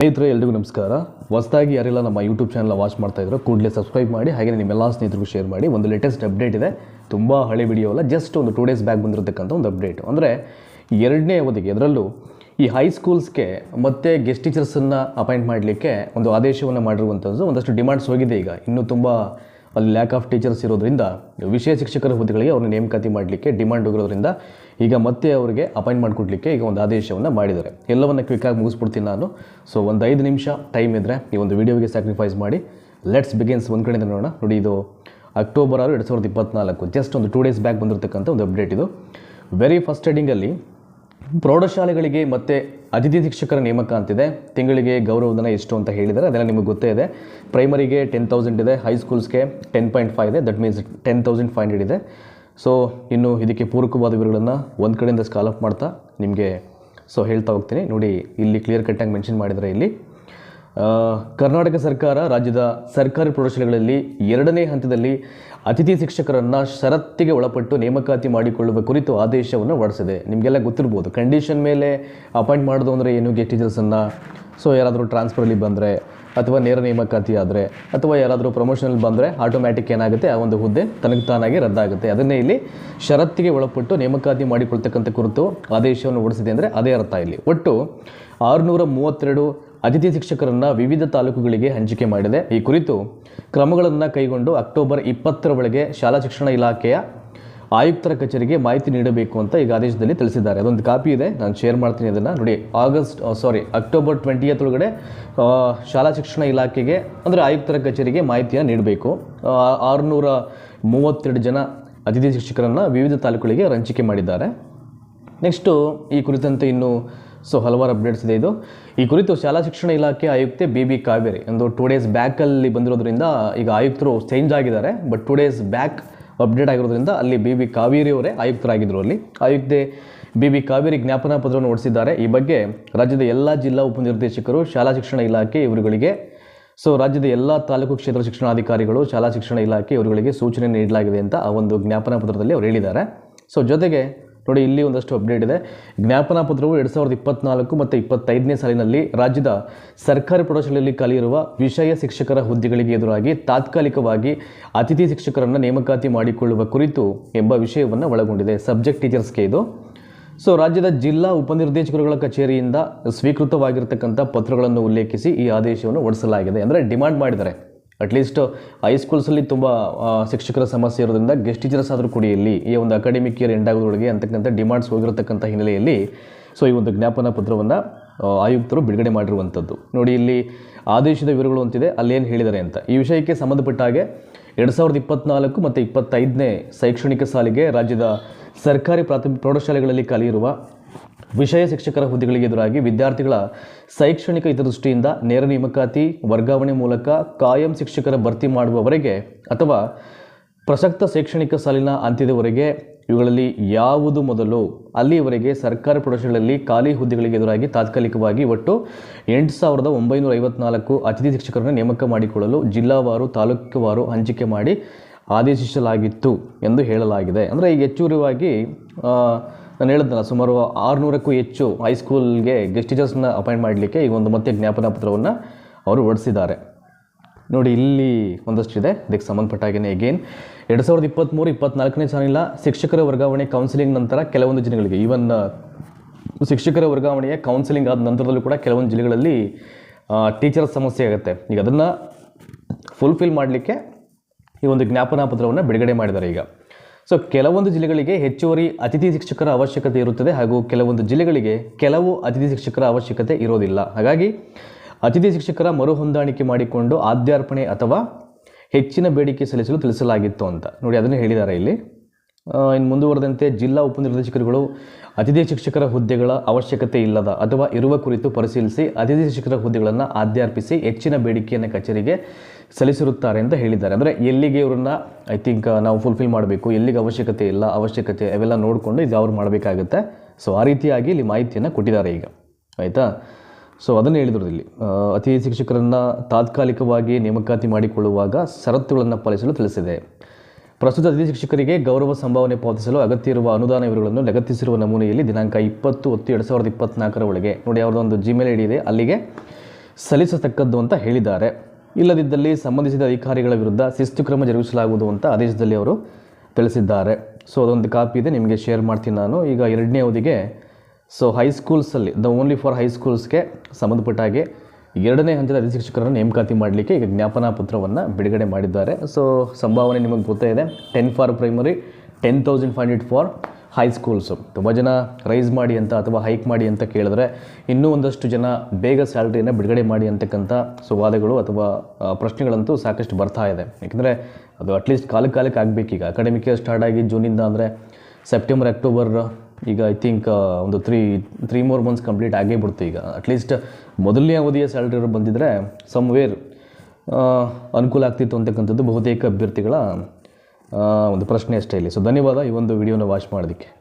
ಸ್ನೇಹಿತರೆ, ಎಲ್ರಿಗೂ ನಮಸ್ಕಾರ. ಹೊಸದಾಗಿ ಯಾರೆಲ್ಲ ನಮ್ಮ ಯೂಟ್ಯೂಬ್ ಚಾನಲ್ ವಾಚ್ ಮಾಡ್ತಾ ಇದ್ರು, ಕೂಡಲೇ ಸಬ್ಸ್ಕ್ರೈಬ್ ಮಾಡಿ ಹಾಗೆ ನಿಮ್ಮೆಲ್ಲ ಸ್ನೇಹಿತರಿಗೂ ಶೇರ್ ಮಾಡಿ, ಒಂದು ಲೇಟೆಸ್ಟ್ ಅಪ್ಡೇಟ್ ಇದೆ. ತುಂಬ ಹಳೆ ವಿಡಿಯೋ ಅಲ್ಲ ಜಸ್ಟ್ ಒಂದು ಟೂ ಡೇಸ್ ಬ್ಯಾಕ್ ಬಂದಿರತಕ್ಕಂಥ ಒಂದು ಅಪ್ಡೇಟ್ ಅಂದರೆ, ಎರಡನೇ ಅವಧಿಗೆ, ಅದರಲ್ಲೂ ಈ ಹೈಸ್ಕೂಲ್ಸ್ಗೆ ಮತ್ತೆ ಗೆಸ್ಟ್ ಟೀಚರ್ಸನ್ನು ಅಪಾಯಿಂಟ್ ಮಾಡಲಿಕ್ಕೆ ಒಂದು ಆದೇಶವನ್ನು ಮಾಡಿರುವಂಥದ್ದು ಒಂದಷ್ಟು ಡಿಮ್ಯಾಂಡ್ಸ್ ಹೋಗಿದೆ ಈಗ. ಇನ್ನೂ ತುಂಬ ಅಲ್ಲಿ ಲ್ಯಾಕ್ ಆಫ್ ಟೀಚರ್ಸ್ ಇರೋದ್ರಿಂದ ವಿಷಯ ಶಿಕ್ಷಕರ ಹುದ್ದೆಗಳಿಗೆ ಅವ್ರನ್ನ ನೇಮಕಾತಿ ಮಾಡಲಿಕ್ಕೆ ಡಿಮ್ಯಾಂಡ್ ಹೋಗಿರೋದ್ರಿಂದ ಈಗ ಮತ್ತೆ ಅವರಿಗೆ ಅಪಾಯಿಂಟ್ ಮಾಡಿಕೊಡ್ಲಿಕ್ಕೆ ಈಗ ಒಂದು ಆದೇಶವನ್ನು ಮಾಡಿದ್ದಾರೆ. ಎಲ್ಲವನ್ನು ಕ್ವಿಕ್ಕಾಗಿ ಮುಗಿಸ್ಬಿಡ್ತೀನಿ ನಾನು. ಸೊ ಒಂದು ಐದು ನಿಮಿಷ ಟೈಮ್ ಇದ್ದರೆ ಈ ಒಂದು ವಿಡಿಯೋಗೆ ಸ್ಯಾಕ್ರಿಫೈಸ್ ಮಾಡಿ ಲೆಟ್ಸ್ ಬಿಗಿನ್ಸ್ ಒಂದು ಕಡೆಯಿಂದ ನೋಡೋಣ. ನೋಡಿ, ಇದು ಅಕ್ಟೋಬರ್ ಆರು, ಎರಡು ಸಾವಿರದ ಇಪ್ಪತ್ನಾಲ್ಕು. ಜಸ್ಟ್ ಒಂದು ಟೂ ಡೇಸ್ ಬ್ಯಾಕ್ ಬಂದಿರತಕ್ಕಂಥ ಒಂದು ಅಪ್ಡೇಟ್ ಇದು. ವೆರಿ ಫಸ್ಟ್ ಹೆಡಿಂಗಲ್ಲಿ ಪ್ರೌಢಶಾಲೆಗಳಿಗೆ ಮತ್ತು ಅತಿಥಿ ಶಿಕ್ಷಕರ ನೇಮಕ ಅಂತಿದೆ. ತಿಂಗಳಿಗೆ ಗೌರವಧನ ಎಷ್ಟು ಅಂತ ಹೇಳಿದರೆ ಅದೆಲ್ಲ ನಿಮಗೆ ಗೊತ್ತೇ ಇದೆ. ಪ್ರೈಮರಿಗೆ ಟೆನ್ ತೌಸಂಡ್ ಇದೆ. ಹೈಸ್ಕೂಲ್ಸ್ಗೆ ಟೆನ್ ಪಾಯಿಂಟ್ ಫೈವ್ ಇದೆ. That means ten thousand five hundred ಇದೆ. ಸೊ ಇನ್ನು ಇದಕ್ಕೆ ಪೂರಕವಾದ ವಿವರಗಳನ್ನು ಒಂದು ಕಡೆಯಿಂದ ಸ್ಕಾಲಪ್ ಮಾಡ್ತಾ ನಿಮಗೆ ಸೊ ಹೇಳ್ತಾ ಹೋಗ್ತೀನಿ. ನೋಡಿ, ಇಲ್ಲಿ ಕ್ಲಿಯರ್ ಕಟ್ಟಾಗಿ ಮೆನ್ಷನ್ ಮಾಡಿದರೆ ಇಲ್ಲಿ. ಕರ್ನಾಟಕ ಸರ್ಕಾರ ರಾಜ್ಯದ ಸರ್ಕಾರಿ ಪ್ರೌಢಶಾಲೆಗಳಲ್ಲಿ ಎರಡನೇ ಹಂತದಲ್ಲಿ ಅತಿಥಿ ಶಿಕ್ಷಕರನ್ನು ಷರತ್ತಿಗೆ ಒಳಪಟ್ಟು ನೇಮಕಾತಿ ಮಾಡಿಕೊಳ್ಳುವ ಕುರಿತು ಆದೇಶವನ್ನು ಹೊರಡಿಸಿದೆ. ನಿಮಗೆಲ್ಲ ಗೊತ್ತಿರ್ಬೋದು. ಕಂಡೀಷನ್ ಮೇಲೆ ಅಪಾಯಿಂಟ್ ಮಾಡೋದು ಅಂದರೆ ಏನು? ಗೆಸ್ಟ್ ಟೀಚರ್ಸನ್ನು ಸೊ ಯಾರಾದರೂ ಟ್ರಾನ್ಸ್ಫರಲ್ಲಿ ಬಂದರೆ ಅಥವಾ ನೇರ ನೇಮಕಾತಿ ಆದರೆ ಅಥವಾ ಯಾರಾದರೂ ಪ್ರಮೋಷನಲ್ ಬಂದರೆ ಆಟೋಮ್ಯಾಟಿಕ್ ಏನಾಗುತ್ತೆ? ಆ ಒಂದು ಹುದ್ದೆ ತನಗೆ ತಾನಾಗಿ ರದ್ದಾಗುತ್ತೆ. ಅದನ್ನೇ ಇಲ್ಲಿ ಷರತ್ತಿಗೆ ಒಳಪಟ್ಟು ನೇಮಕಾತಿ ಮಾಡಿಕೊಳ್ತಕ್ಕಂಥ ಕುರಿತು ಆದೇಶವನ್ನು ಓಡಿಸಿದೆ ಅಂದರೆ ಅದೇ ಅರ್ಥ ಇಲ್ಲಿ. ಒಟ್ಟು ಆರುನೂರ ಮೂವತ್ತೆರಡು ಅತಿಥಿ ಶಿಕ್ಷಕರನ್ನು ವಿವಿಧ ತಾಲೂಕುಗಳಿಗೆ ಹಂಚಿಕೆ ಮಾಡಿದೆ. ಈ ಕುರಿತು ಕ್ರಮಗಳನ್ನು ಕೈಗೊಂಡು ಅಕ್ಟೋಬರ್ ಇಪ್ಪತ್ತರ ಒಳಗೆ ಶಾಲಾ ಶಿಕ್ಷಣ ಇಲಾಖೆಯ ಆಯುಕ್ತರ ಕಚೇರಿಗೆ ಮಾಹಿತಿ ನೀಡಬೇಕು ಅಂತ ಈಗ ಆದೇಶದಲ್ಲಿ ತಿಳಿಸಿದ್ದಾರೆ. ಅದೊಂದು ಕಾಪಿ ಇದೆ. ನಾನು ಶೇರ್ ಮಾಡ್ತೀನಿ ಅದನ್ನು. ನೋಡಿ ಆಗಸ್ಟ್ ಸಾರಿ ಅಕ್ಟೋಬರ್ ಟ್ವೆಂಟಿಯತ್ ಒಳಗಡೆ ಆ, ಶಾಲಾ ಶಿಕ್ಷಣ ಇಲಾಖೆಗೆ ಅಂದರೆ ಆಯುಕ್ತರ ಕಚೇರಿಗೆ ಮಾಹಿತಿಯನ್ನು ನೀಡಬೇಕು. ಆರುನೂರ ಮೂವತ್ತೆರಡು ಜನ ಅತಿಥಿ ಶಿಕ್ಷಕರನ್ನು ವಿವಿಧ ತಾಲೂಕುಗಳಿಗೆ ಹಂಚಿಕೆ ಮಾಡಿದ್ದಾರೆ. ನೆಕ್ಸ್ಟು ಈ ಕುರಿತಂತೆ ಇನ್ನು ಸೊ ಹಲವಾರು ಅಪ್ಡೇಟ್ಸ್ ಇದೆ ಇದು. ಈ ಕುರಿತು ಶಾಲಾ ಶಿಕ್ಷಣ ಇಲಾಖೆ ಆಯುಕ್ತೆ ಬಿ ಬಿ ಕಾವೇರಿ ಒಂದು ಟೂ ಡೇಸ್ ಬ್ಯಾಕಲ್ಲಿ ಬಂದಿರೋದ್ರಿಂದ ಈಗ ಆಯುಕ್ತರು ಚೇಂಜ್ ಆಗಿದ್ದಾರೆ. But two days back update ಆಗಿರೋದ್ರಿಂದ ಅಲ್ಲಿ ಬಿ ಬಿ ಕಾವೇರಿ ಅವರೇ ಆಯುಕ್ತರಾಗಿದ್ದರು ಅಲ್ಲಿ. ಆಯುಕ್ತೆ ಬಿ ಬಿ ಕಾವೇರಿ ಜ್ಞಾಪನಾ ಪತ್ರವನ್ನು ಹೊಡಿಸಿದ್ದಾರೆ ಈ ಬಗ್ಗೆ ರಾಜ್ಯದ ಎಲ್ಲ ಜಿಲ್ಲಾ ಉಪನಿರ್ದೇಶಕರು ಶಾಲಾ ಶಿಕ್ಷಣ ಇಲಾಖೆ ಇವರುಗಳಿಗೆ, ಸೊ ರಾಜ್ಯದ ಎಲ್ಲ ತಾಲೂಕು ಕ್ಷೇತ್ರ ಶಿಕ್ಷಣಾಧಿಕಾರಿಗಳು, ಶಾಲಾ ಶಿಕ್ಷಣ ಇಲಾಖೆ ಇವರುಗಳಿಗೆ ಸೂಚನೆ ನೀಡಲಾಗಿದೆ ಅಂತ ಆ ಒಂದು ಜ್ಞಾಪನಾ ಪತ್ರದಲ್ಲಿ ಅವರು ಹೇಳಿದ್ದಾರೆ. ಸೊ ಜೊತೆಗೆ ನೋಡಿ, ಇಲ್ಲಿ ಒಂದಷ್ಟು ಅಪ್ಡೇಟ್ ಇದೆ. ಜ್ಞಾಪನಾ ಪತ್ರವು ಎರಡು ಸಾವಿರದ ಇಪ್ಪತ್ನಾಲ್ಕು ಮತ್ತು ಇಪ್ಪತ್ತೈದನೇ ಸಾಲಿನಲ್ಲಿ ರಾಜ್ಯದ ಸರ್ಕಾರಿ ಪ್ರೌಢಶಾಲೆಯಲ್ಲಿ ಖಾಲಿ ಇರುವ ವಿಷಯ ಶಿಕ್ಷಕರ ಹುದ್ದೆಗಳಿಗೆ ಎದುರಾಗಿ ತಾತ್ಕಾಲಿಕವಾಗಿ ಅತಿಥಿ ಶಿಕ್ಷಕರನ್ನು ನೇಮಕಾತಿ ಮಾಡಿಕೊಳ್ಳುವ ಕುರಿತು ಎಂಬ ವಿಷಯವನ್ನು ಒಳಗೊಂಡಿದೆ. ಸಬ್ಜೆಕ್ಟ್ ಟೀಚರ್ಸ್ಗೆ ಇದು. ಸೊ ರಾಜ್ಯದ ಜಿಲ್ಲಾ ಉಪನಿರ್ದೇಶಕರುಗಳ ಕಚೇರಿಯಿಂದ ಸ್ವೀಕೃತವಾಗಿರ್ತಕ್ಕಂಥ ಪತ್ರಗಳನ್ನು ಉಲ್ಲೇಖಿಸಿ ಈ ಆದೇಶವನ್ನು ಹೊಡೆಸಲಾಗಿದೆ ಅಂದರೆ ಡಿಮಾಂಡ್ ಮಾಡಿದ್ದಾರೆ. ಅಟ್ಲೀಸ್ಟ್ ಹೈಸ್ಕೂಲ್ಸಲ್ಲಿ ತುಂಬ ಶಿಕ್ಷಕರ ಸಮಸ್ಯೆ ಇರೋದ್ರಿಂದ ಗೆಸ್ಟ್ ಟೀಚರ್ಸ್ ಆದರೂ ಕೂಡ ಇಲ್ಲಿ ಈ ಒಂದು ಅಕಾಡೆಮಿಕ್ ಇಯರ್ ಎಂಡ್ ಆಗೋದ್ರೊಳಗೆ ಅಂತಕ್ಕಂಥ ಡಿಮ್ಯಾಂಡ್ಸ್ ಹೋಗಿರತಕ್ಕಂಥ ಹಿನ್ನೆಲೆಯಲ್ಲಿ ಸೊ, ಈ ಒಂದು ಜ್ಞಾಪನ ಪತ್ರವನ್ನು ಆಯುಕ್ತರು ಬಿಡುಗಡೆ ಮಾಡಿರುವಂಥದ್ದು. ನೋಡಿ, ಇಲ್ಲಿ ಆದೇಶದ ವಿವರಗಳು ಅಂತಿದೆ. ಅಲ್ಲೇನು ಹೇಳಿದ್ದಾರೆ ಅಂತ. ಈ ವಿಷಯಕ್ಕೆ ಸಂಬಂಧಪಟ್ಟ ಹಾಗೆ ಎರಡು ಸಾವಿರದ ಇಪ್ಪತ್ನಾಲ್ಕು ಮತ್ತು ಇಪ್ಪತ್ತೈದನೇ ಶೈಕ್ಷಣಿಕ ಸಾಲಿಗೆ ರಾಜ್ಯದ ಸರ್ಕಾರಿ ಪ್ರಾಥಮಿಕ ಪ್ರೌಢಶಾಲೆಗಳಲ್ಲಿ ಖಾಲಿ ಇರುವ ವಿಷಯ ಶಿಕ್ಷಕರ ಹುದ್ದೆಗಳಿಗೆ ಎದುರಾಗಿ ವಿದ್ಯಾರ್ಥಿಗಳ ಶೈಕ್ಷಣಿಕ ಹಿತದೃಷ್ಟಿಯಿಂದ ನೇರ ನೇಮಕಾತಿ ವರ್ಗಾವಣೆ ಮೂಲಕ ಕಾಯಂ ಶಿಕ್ಷಕರ ಭರ್ತಿ ಮಾಡುವವರೆಗೆ ಅಥವಾ ಪ್ರಸಕ್ತ ಶೈಕ್ಷಣಿಕ ಸಾಲಿನ ಅಂತ್ಯದವರೆಗೆ ಇವುಗಳಲ್ಲಿ ಯಾವುದು ಮೊದಲು? ಅಲ್ಲಿಯವರೆಗೆ ಸರ್ಕಾರಿ ಪ್ರೌಢಶಾಲೆಗಳಲ್ಲಿ ಖಾಲಿ ಹುದ್ದೆಗಳಿಗೆ ಎದುರಾಗಿ ತಾತ್ಕಾಲಿಕವಾಗಿ ಒಟ್ಟು ಎಂಟು ಸಾವಿರದ ಒಂಬೈನೂರ ಐವತ್ನಾಲ್ಕು ಅತಿಥಿ ಶಿಕ್ಷಕರನ್ನು ನೇಮಕ ಮಾಡಿಕೊಳ್ಳಲು ಜಿಲ್ಲಾವಾರು ತಾಲೂಕುವಾರು ಹಂಚಿಕೆ ಮಾಡಿ ಆದೇಶಿಸಲಾಗಿತ್ತು ಎಂದು ಹೇಳಲಾಗಿದೆ. ಅಂದರೆ ಈಗ ಹೆಚ್ಚುವರಿವಾಗಿ ಆ, ನಾನು ಹೇಳಿದ್ನಲ್ಲ, ಸುಮಾರು ಆರುನೂರಕ್ಕೂ ಹೆಚ್ಚು ಹೈಸ್ಕೂಲ್ಗೆ ಗೆಸ್ಟ್ ಟೀಚರ್ಸ್ನ ಅಪಾಯಿಂಟ್ ಮಾಡಲಿಕ್ಕೆ ಈಗ ಒಂದು ಮತ್ತೆ ಜ್ಞಾಪನಾ ಪತ್ರವನ್ನು ಅವರು ಹೊರಡಿಸಿದ್ದಾರೆ ನೋಡಿ, ಇಲ್ಲಿ ಒಂದಷ್ಟಿದೆ. ಇದಕ್ಕೆ ಸಂಬಂಧಪಟ್ಟ ಹಾಗೆಯೇ ಅಗೇನ್ ಎರಡು ಸಾವಿರದ ಇಪ್ಪತ್ತ್ಮೂರು ಇಪ್ಪತ್ನಾಲ್ಕನೇ ಸಾಲಿನ ಶಿಕ್ಷಕರ ವರ್ಗಾವಣೆ ಕೌನ್ಸಿಲಿಂಗ್ ನಂತರ ಕೆಲವೊಂದು ಜಿಲ್ಲೆಗಳಿಗೆ ಈವನ್ ಶಿಕ್ಷಕರ ವರ್ಗಾವಣೆಯ ಕೌನ್ಸಿಲಿಂಗ್ ಆದ ನಂತರದಲ್ಲೂ ಕೂಡ ಕೆಲವೊಂದು ಜಿಲ್ಲೆಗಳಲ್ಲಿ ಟೀಚರ್ ಸಮಸ್ಯೆ ಆಗುತ್ತೆ. ಈಗ ಅದನ್ನು ಫುಲ್ಫಿಲ್ ಮಾಡಲಿಕ್ಕೆ ಈ ಒಂದು ಜ್ಞಾಪನಾ ಪತ್ರವನ್ನು ಬಿಡುಗಡೆ ಮಾಡಿದ್ದಾರೆ ಈಗ. ಸೊ ಕೆಲವೊಂದು ಜಿಲ್ಲೆಗಳಿಗೆ ಹೆಚ್ಚುವರಿ ಅತಿಥಿ ಶಿಕ್ಷಕರ ಅವಶ್ಯಕತೆ ಇರುತ್ತದೆ ಹಾಗೂ ಕೆಲವೊಂದು ಜಿಲ್ಲೆಗಳಿಗೆ ಕೆಲವು ಅತಿಥಿ ಶಿಕ್ಷಕರ ಅವಶ್ಯಕತೆ ಇರೋದಿಲ್ಲ. ಹಾಗಾಗಿ ಅತಿಥಿ ಶಿಕ್ಷಕರ ಮರು ಹೊಂದಾಣಿಕೆ ಮಾಡಿಕೊಂಡು ಆದ್ಯಾರ್ಪಣೆ ಅಥವಾ ಹೆಚ್ಚಿನ ಬೇಡಿಕೆ ಸಲ್ಲಿಸಲು ತಿಳಿಸಲಾಗಿತ್ತು ಅಂತ. ನೋಡಿ, ಅದನ್ನು ಹೇಳಿದ್ದಾರೆ ಇಲ್ಲಿ. ಇನ್ನು ಮುಂದುವರೆದಂತೆ ಜಿಲ್ಲಾ ಉಪನಿರ್ದೇಶಕರುಗಳು ಅತಿಥಿ ಶಿಕ್ಷಕರ ಹುದ್ದೆಗಳ ಅವಶ್ಯಕತೆ ಇಲ್ಲದ ಅಥವಾ ಇರುವ ಕುರಿತು ಪರಿಶೀಲಿಸಿ ಅತಿಥಿ ಶಿಕ್ಷಕರ ಹುದ್ದೆಗಳನ್ನು ಆದ್ಯಾರ್ಪಿಸಿ ಹೆಚ್ಚಿನ ಬೇಡಿಕೆಯನ್ನು ಕಚೇರಿಗೆ ಸಲ್ಲಿಸಿರುತ್ತಾರೆ ಅಂತ ಹೇಳಿದ್ದಾರೆ. ಅಂದರೆ ಎಲ್ಲಿಗೆ ಇವ್ರನ್ನ ಐ ಥಿಂಕ್ ನಾವು ಫುಲ್ಫಿಲ್ ಮಾಡಬೇಕು, ಎಲ್ಲಿಗೆ ಅವಶ್ಯಕತೆ ಇಲ್ಲ, ಅವಶ್ಯಕತೆ ಅವೆಲ್ಲ ನೋಡಿಕೊಂಡು ಇದು ಅವ್ರು ಮಾಡಬೇಕಾಗುತ್ತೆ. ಸೊ ಆ ರೀತಿಯಾಗಿ ಇಲ್ಲಿ ಮಾಹಿತಿಯನ್ನು ಕೊಟ್ಟಿದ್ದಾರೆ ಈಗ. ಆಯಿತಾ? ಸೊ ಅದನ್ನು ಹೇಳಿದ್ರು ಇಲ್ಲಿ. ಅತಿಥಿ ಶಿಕ್ಷಕರನ್ನು ತಾತ್ಕಾಲಿಕವಾಗಿ ನೇಮಕಾತಿ ಮಾಡಿಕೊಳ್ಳುವಾಗ ಷರತ್ತುಗಳನ್ನು ಪಾಲಿಸಲು ತಿಳಿಸಿದೆ. ಪ್ರಸ್ತುತ ಅತಿಥಿ ಶಿಕ್ಷಕರಿಗೆ ಗೌರವ ಸಂಭಾವನೆ ಪಾವತಿಸಲು ಅಗತ್ಯ ಇರುವ ಅನುದಾನ ವಿವರಗಳನ್ನು ಲಗತ್ತಿಸಿರುವ ನಮೂನೆಯಲ್ಲಿ ದಿನಾಂಕ ಇಪ್ಪತ್ತು ಹತ್ತು ಎರಡು ಸಾವಿರದ ಇಪ್ಪತ್ನಾಲ್ಕರ ಒಳಗೆ. ನೋಡಿ ಅವ್ರದ್ದೊಂದು ಜಿಮೇಲ್ ಐಡಿ ಇದೆ. ಅಲ್ಲಿಗೆ ಸಲ್ಲಿಸತಕ್ಕದ್ದು ಅಂತ ಹೇಳಿದ್ದಾರೆ. ಇಲ್ಲದಿದ್ದಲ್ಲಿ ಸಂಬಂಧಿಸಿದ ಅಧಿಕಾರಿಗಳ ವಿರುದ್ಧ ಶಿಸ್ತು ಕ್ರಮ ಜರುಗಿಸಲಾಗುವುದು ಅಂತ ಆದೇಶದಲ್ಲಿ ಅವರು ತಿಳಿಸಿದ್ದಾರೆ. ಸೊ ಅದೊಂದು ಕಾಪಿ ಇದೆ. ನಿಮಗೆ ಶೇರ್ ಮಾಡ್ತೀನಿ ನಾನು. ಈಗ ಎರಡನೇ ಅವಧಿಗೆ ಸೊ ಹೈಸ್ಕೂಲ್ಸಲ್ಲಿ ದ ಓನ್ಲಿ ಫಾರ್ ಹೈಸ್ಕೂಲ್ಸ್ಗೆ ಸಂಬಂಧಪಟ್ಟ ಹಾಗೆ ಎರಡನೇ ಹಂತದ ಅಧಿಶಿಕ್ಷಕರನ್ನು ನೇಮಕಾತಿ ಮಾಡಲಿಕ್ಕೆ ಈಗ ಜ್ಞಾಪನಾ ಪತ್ರವನ್ನು ಬಿಡುಗಡೆ ಮಾಡಿದ್ದಾರೆ. ಸೊ ಸಂಭಾವನೆ ನಿಮಗೆ ಗೊತ್ತೇ ಇದೆ. Ten for primary ten thousand five hundred for high schools ತುಂಬ ಜನ ರೈಸ್ ಮಾಡಿ ಅಂತ ಅಥವಾ ಹೈಕ್ ಮಾಡಿ ಅಂತ ಕೇಳಿದ್ರೆ ಇನ್ನೂ ಒಂದಷ್ಟು ಜನ ಬೇಗ ಸ್ಯಾಲ್ರಿಯನ್ನು ಬಿಡುಗಡೆ ಮಾಡಿ ಅಂತಕ್ಕಂಥ ಸುವಾದಗಳು ಅಥವಾ ಪ್ರಶ್ನೆಗಳಂತೂ ಸಾಕಷ್ಟು ಬರ್ತಾ ಇದೆ. ಯಾಕೆಂದರೆ ಅದು ಅಟ್ಲೀಸ್ಟ್ ಕಾಲಕ್ಕೆ ಕಾಲಕ್ಕೆ ಆಗಬೇಕೀಗ. ಅಕಾಡೆಮಿಕ್ ಸ್ಟಾರ್ಟ್ ಆಗಿ ಜೂನಿಂದ ಅಂದರೆ ಸೆಪ್ಟೆಂಬರ್ ಅಕ್ಟೋಬರ್ ಈಗ ಐ ಥಿಂಕ್ ಒಂದು three three more months complete ಆಗೇ ಬಿಡ್ತು ಈಗ. ಅಟ್ಲೀಸ್ಟ್ ಮೊದಲನೇ ಅವಧಿಯ ಸ್ಯಾಲ್ರಿ ಬಂದಿದ್ದರೆ ಸಮ್ವೇರ್ ಅನುಕೂಲ ಆಗ್ತಿತ್ತು ಅಂತಕ್ಕಂಥದ್ದು ಬಹುತೇಕ ಅಭ್ಯರ್ಥಿಗಳ ಒಂದು ಪ್ರಶ್ನೆ ಅಷ್ಟೇ ಇಲ್ಲಿ. ಸೊ ಧನ್ಯವಾದ ಈ ಒಂದು ವಿಡಿಯೋನ ವಾಚ್ ಮಾಡೋದಕ್ಕೆ